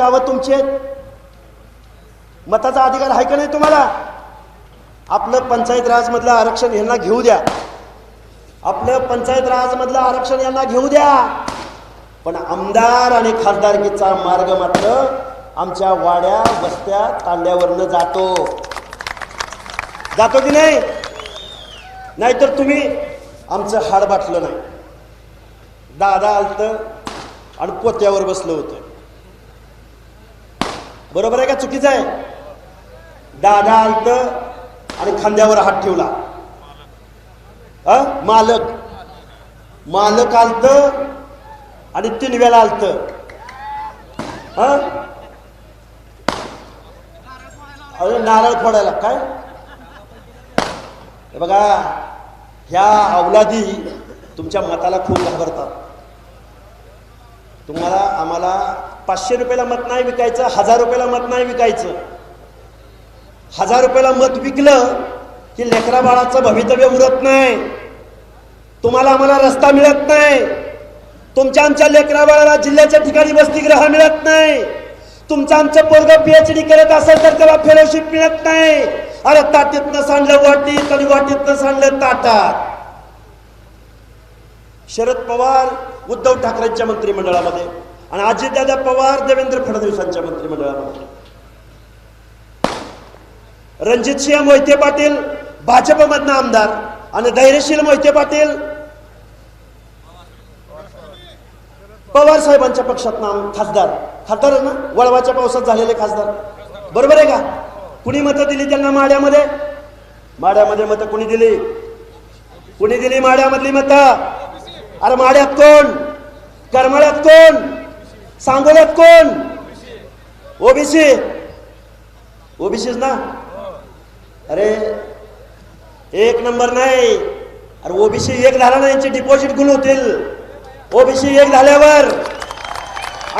गावं तुमचे मताचा अधिकार आहे का नाही तुम्हाला? आपलं पंचायत राज मधलं आरक्षण यांना घेऊ द्या. आपलं पंचायत राज मधलं आरक्षण यांना घेऊ द्या. पण आमदार आणि खासदारकीचा मार्ग मात्र आमच्या वाड्या वस्त्या तांड्यावरनं जातो. जातो की नाही? नाहीतर तुम्ही आमचं हाड बाटलं नाही. दादा आलत आणि पोत्यावर बसलं होतं. बरोबर आहे का? चुकीचं आहे. दादा आलत आणि खांद्यावर हात ठेवला. अ? मालक. मालक आलत आणि तीन वेळा आलत अरे नारळ फोडायला. काय? बघा ह्या अवलादी तुमच्या मताला खूप घाबरतात. तुम्हाला आम्हाला पाचशे रुपयाला मत नाही विकायचं हजार रुपयाला मत नाही विकायचं. हजार रुपयाला मत विकलं की लेकरा बाळाचं भवितव्य उरत नाही. तुम्हाला आम्हाला रस्ता मिळत नाही. तुमच्या आमच्या लेकरा बाळाला जिल्ह्याच्या ठिकाणी वसतिगृह मिळत नाही. तुमचं आमचं पोरग पीएचडी करत असेल तर त्याला फेलोशिप मिळत नाही. अरे ताटीतनं सांडलं वाटीत आणि वाटीतनं सांडलं ताटात शरद पवार उद्धव ठाकरेंच्या मंत्रिमंडळामध्ये. आणि अजितदादा पवार देवेंद्र फडणवीसांच्या मंत्रिमंडळामध्ये. रणजितसिंह मोहिते पाटील भाजपमधनं आमदार आणि धैर्यशील मोहिते पाटील पवार साहेबांच्या पक्षात नाम खासदार. खासदार आहे ना? वळवाच्या पावसात झालेले खासदार. बरोबर आहे का? कुणी मतं दिली त्यांना माड्यामध्ये? माड्यामध्ये मतं कुणी दिली? कुणी दिली माड्यामधली मतं? अरे माड्यात कोण? करमाळ्यात कोण? सांगोल्यात कोण? ओबीसी. ओबीसीच ना? अरे एक नंबर नाही. अरे ओबीसी एक झाला ना यांचे डिपॉझिट गुण होतील. ओबीसी एक झाल्यावर.